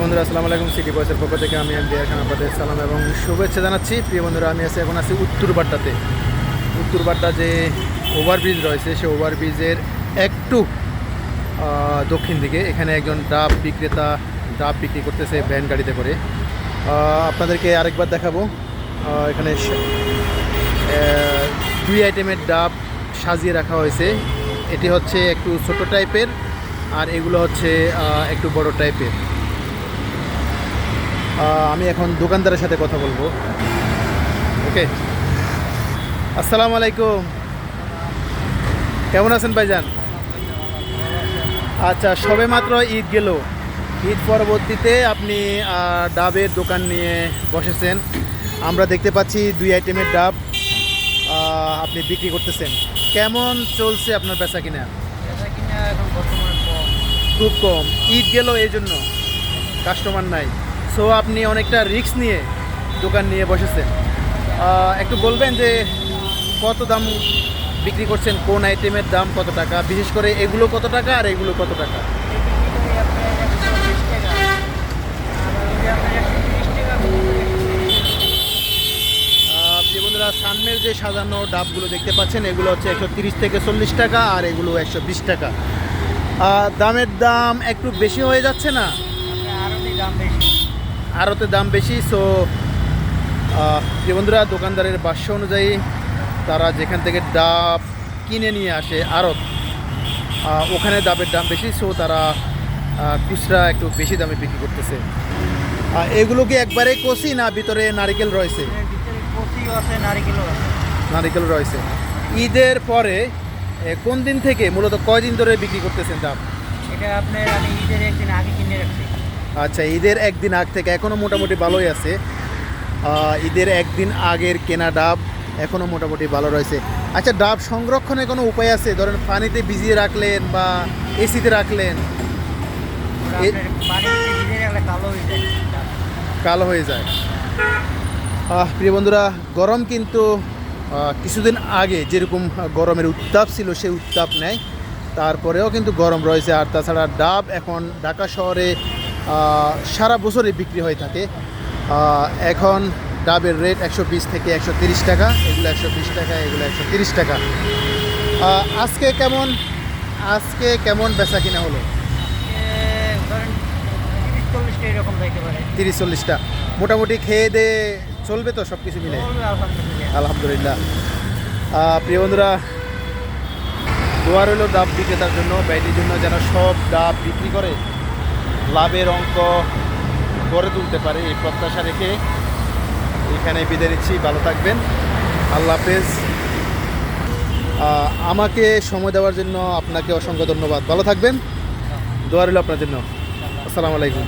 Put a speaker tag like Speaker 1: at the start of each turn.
Speaker 1: বন্ধুরা, আসসালামু আলাইকুম। সিটি বয়সের পক্ষ থেকে আমি এম খান আপনাদের সালাম এবং শুভেচ্ছা জানাচ্ছি। প্রিয় বন্ধুরা, আমি আছি, এখন আছি উত্তরবাট্টাতে উত্তরবাট্টা যে ওভারব্রিজ রয়েছে, সেই ওভারব্রিজের একটু দক্ষিণ দিকে। এখানে একজন ডাব বিক্রেতা ডাব বিক্রি করতেছে ভ্যান গাড়িতে করে। আপনাদেরকে আরেকবার দেখাবো। এখানে দুই আইটেমের ডাব সাজিয়ে রাখা হয়েছে। এটি হচ্ছে একটু ছোট টাইপের আর এগুলো হচ্ছে একটু বড় টাইপের আমি এখন দোকানদারের সাথে কথা বলব। ওকে আসসালামু আলাইকুম। কেমন আছেন ভাইজান? আচ্ছা সবে মাত্র ঈদ গেল। ঈদ পরবর্তীতে আপনি ডাবের দোকান নিয়ে বসেছেন। আমরা দেখতে পাচ্ছি দুই আইটেমের ডাব আপনি বিক্রি করতেছেন। কেমন চলছে আপনার বেচা কিনা?
Speaker 2: এখন
Speaker 1: খুব কম। ঈদ গেল এই জন্য। কাস্টমার নাই। সো আপনি অনেকটা রিস্ক নিয়ে দোকান নিয়ে বসেছেন। একটু বলবেন যে কত দাম বিক্রি করছেন, কোন আইটেমের দাম কত টাকা? বিশেষ করে এগুলো কত টাকা আর এগুলো কত টাকা? বন্ধুরা সানমের যে সাজানো ডাবগুলো দেখতে পাচ্ছেন, এগুলো হচ্ছে একশো তিরিশ থেকে চল্লিশ টাকা আর এগুলো একশো বিশ টাকা। দামের দাম একটু বেশি হয়ে যাচ্ছে না?
Speaker 2: আপনার আরও দাম বেশি?
Speaker 1: আড়তে দাম বেশি সো যে বন্ধুরা দোকানদারের বাস্য অনুযায়ী তারা যেখান থেকে ডাব কিনে নিয়ে আসে আড়ত ওখানে ডাবের দাম বেশি সো তারা খুচরা একটু বেশি দামে বিক্রি করতেছে। এগুলো কি একবারে কষি না ভিতরে নারিকেল রয়েছে?
Speaker 2: আছে
Speaker 1: নারিকেল রয়েছে। ঈদের পরে কোন দিন থেকে মূলত কয়দিন ধরে বিক্রি করতেছেন ডাব?
Speaker 2: এটা আপনার আমি ঈদের একদিন আগে কিনে রাখছি।
Speaker 1: আচ্ছা ঈদের একদিন আগ থেকে এখনও মোটামুটি ভালোই আছে। ঈদের একদিন আগের কেনা ডাব এখনও মোটামুটি ভালো রয়েছে। আচ্ছা ডাব সংরক্ষণের কোনো উপায় আছে? ধরেন পানিতে ভিজিয়ে রাখলেন বা এসিতে রাখলেন।
Speaker 2: কালো হয়ে যায়।
Speaker 1: প্রিয় বন্ধুরা গরম কিন্তু কিছুদিন আগে যেরকম গরমের উত্তাপ ছিল সেই উত্তাপ নেয় তারপরেও কিন্তু গরম রয়েছে। আর তাছাড়া ডাব এখন ঢাকা শহরে সারা বছরই বিক্রি হয়ে থাকে এখন ডাবের রেট একশো বিশ থেকে একশো তিরিশ টাকা, এগুলো একশো বিশ টাকা, এগুলো একশো তিরিশ টাকা। আজকে কেমন আজকে কেমন বেচা কিনা হলো?
Speaker 2: তিরিশ চল্লিশটা
Speaker 1: মোটামুটি খেয়ে দিয়ে চলবে তো সব কিছু মিলে?
Speaker 2: আলহামদুলিল্লাহ।
Speaker 1: প্রিয় বন্ধুরা, দোয়া রইল ডাব বিক্রেতার জন্য ব্যয়টির জন্য, যারা সব ডাব বিক্রি করে লাভের অঙ্ক গড়ে তুলতে পারে এই প্রত্যাশা রেখে এখানে বিদায় নিচ্ছি। ভালো থাকবেন। আল্লাহ হাফেজ। আমাকে সময় দেওয়ার জন্য আপনাকে অসংখ্য ধন্যবাদ। ভালো থাকবেন। দোয়া রইল আপনার জন্য। আসসালামু আলাইকুম।